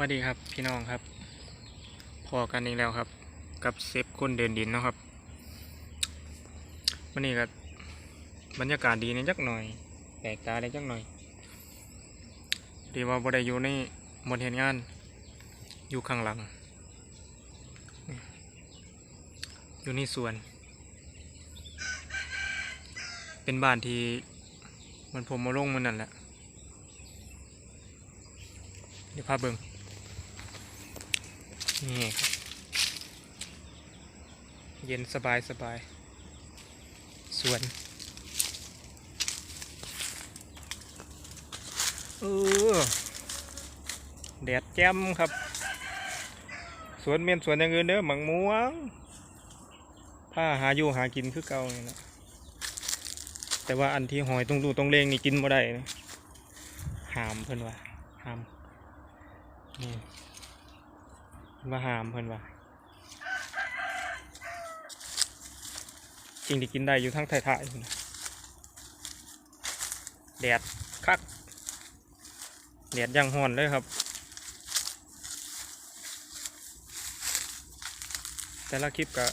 สวัสดีครับพี่น้องครับ พอกันอีกแล้วครับ กับเซฟคนเดินดินนะครับวันนี้ก็บรรยากาศดีนิดจักหน่อยแปลกตาได้จักหน่อย ดีว่าบ่ได้อยู่ในหมดเหตุงาน อยู่ข้างหลัง อยู่ในสวน เป็นบ้านที่มันผมมาลงมันนั่นแหละเดี๋ยวพาเบิง นี่ครับเย็นสบายสบายสวนเออแดดแจ่มครับ สวนเมียนสวนอย่างอื่นเด้อหมังม่วงผ้าหาอยู่หากินคือเก่าเนี่ยนะแต่ว่าอันที่หอยตรงรูตรงเลงนี่กินบ่ได้นะหามเพิ่นว่าหามนี่ มาหามเพิ่นว่าจริงที่กินได้อยู่ทั้งไทยๆพุ่นน่ะแดดคักแดดยังห่อนเลยครับ แต่ละคลิปก็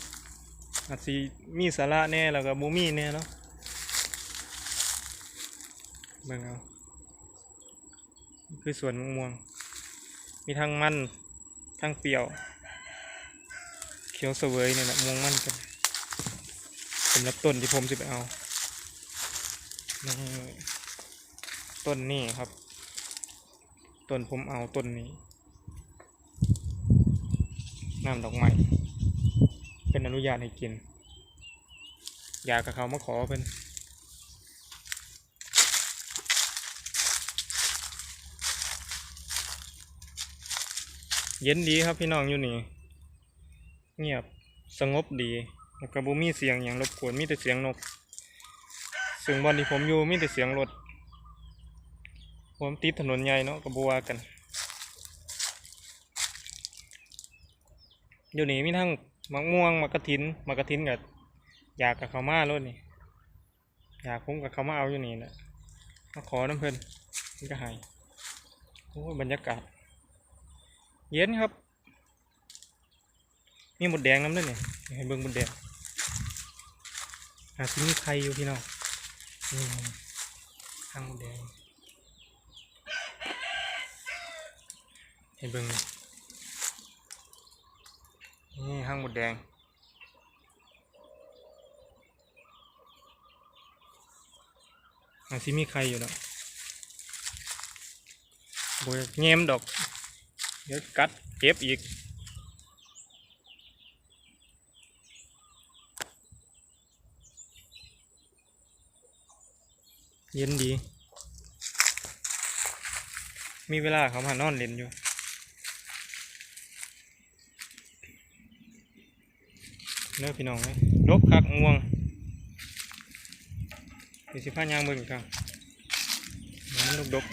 อาจสิมีสาระแน่แล้วก็บูมีแน่เนาะเบิ่งเอาคือสวนมะม่วง มีทั้งมัน ทั้งเปรี้ยว เขียวเสวยเนี่ยแหละม่วงมั่นกันสำหรับต้นที่ผมจะไปเอานี่ต้นนี้ครับ ต้นผมเอาต้นนี้น้ำดอกไม้เป็นอนุญาตให้กิน อยากกับเขามาขอเป็น เย็นดีครับพี่น้องอยู่นี่ เงียบสงบดีแล้วก็บ่มีเสียงอย่างรบกวนมีแต่เสียงนกซึ่งบอนที่ผมอยู่มีแต่เสียงรถผมติดถนนใหญ่เนาะก็บัวกัน อยู่นี่มีทั้งมะม่วงมะกระถินมะกระถินกับอยากกับเขามาโลดนี่อยากผมกับเขามาเอาอยู่นี่แหละมาขอน้ำเพลินมันก็หายโอ้บรรยากาศ เย็นครับ มีหมดแดงน้ำด้วยนี่ให้เบิ่งหมดแดงอาจจะมีใครอยู่พี่น้องนี่ข้างหมดแดงให้เบิ่งนี่ห้างหมดแดงอาจจะมีใครอยู่เนาะบยากแง้มดอก เดี๋ยวกัดเจ็บอีกเย็นดี มีเวลาเขามานอนเล่นอยู่เลิกพี่น้องเลยลบคักง่วงเดี๋ยวสิพายางเบิ่งอีกครับมันลูกดก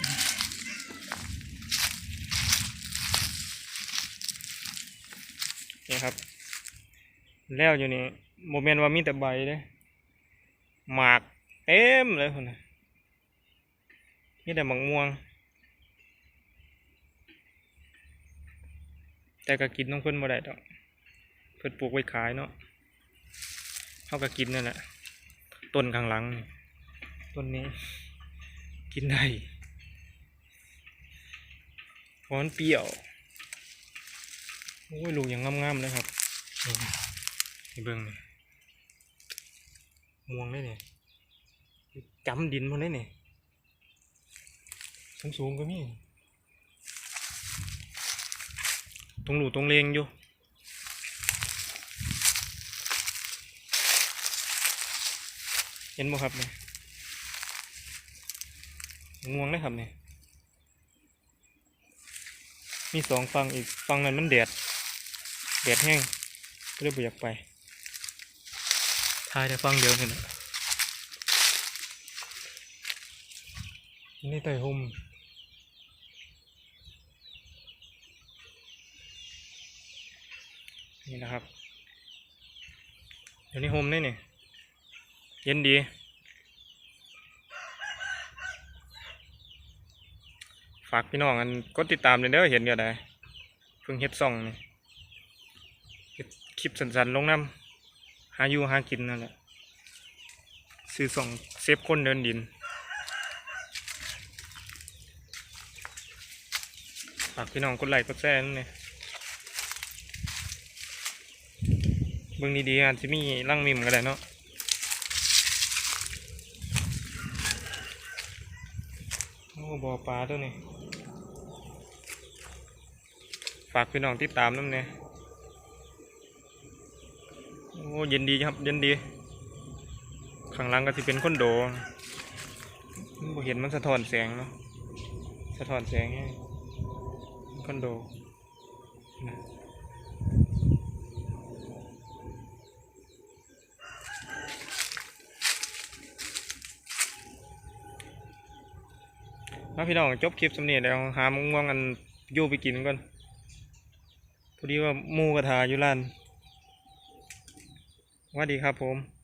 นี่ครับ แล้วอยู่นี่โมเมนต์ว่ามีแต่ใบเลยหมากเต็มเลยคนน่ะมีแต่หมากม่วง แต่ก็กินต้องเพิ่นบ่ได้ดอกเพิ่นปลูกไว้ขายเนาะเขาก็กินนั่นแหละต้นข้างหลังต้นนี้ กินได้เพราะมันเปรี้ยว โอ้ยลูกยังงามๆเลยครับนี่นี่เบิ่งนี่ม่วงเลยนี่จำดินหมันเลยนี่สูงสูงๆก็มีตรงหลูตรงเลงอยู่เห็นบ่ครับเนี่ยง่วงเลยครับเนี่ยมีสองฝั่งอีกฝั่งนั้นมันแดด แดดแห้งก็เลยบ่อยากไปทายแต่ฟังเดียวนี่แหละนี่ไต่ห่มนี่นะครับเดี๋ยวนี้ห่มนี่นี่เย็นดีฝากพี่น้องกันกดติดตามเลยเด้อเห็นก็ได้เพิ่งเฮ็ดซ่องนี่เฮ็ด คลิปสั้นๆลงน้ำหาอยู่หากินนั่นแหละซื้อซ่งเซฟคนเดินดินฝากพี่น้องกดไลค์กดแชร์นั่นเลยเบิ่งดีๆอาจจะมีร่างมิมก็ได้เนาะโอ้บ่อปลาตัวนี้ฝากพี่น้องติดตามน้ำเนี่ย อ้เย็นดีครับ เย็นดี ข้างหล่างก็จะเป็นคอนโดเห็นมันสะท้อนแสงเนาะ สะท้อนแสงไงคอนโดนะมาพี่น้องจบคลิปสำเนียงแล้วหามุงม่วงกันยู่ไปกินก่อนพอดีว่ามูกระทาอยู่ร้าน วัสดีครับผม